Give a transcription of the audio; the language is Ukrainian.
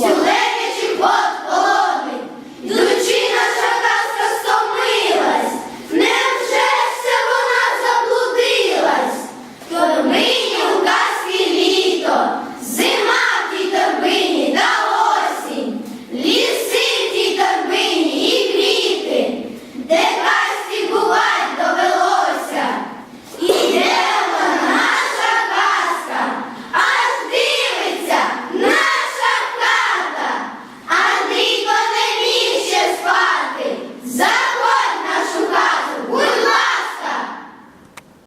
Сьогодні чи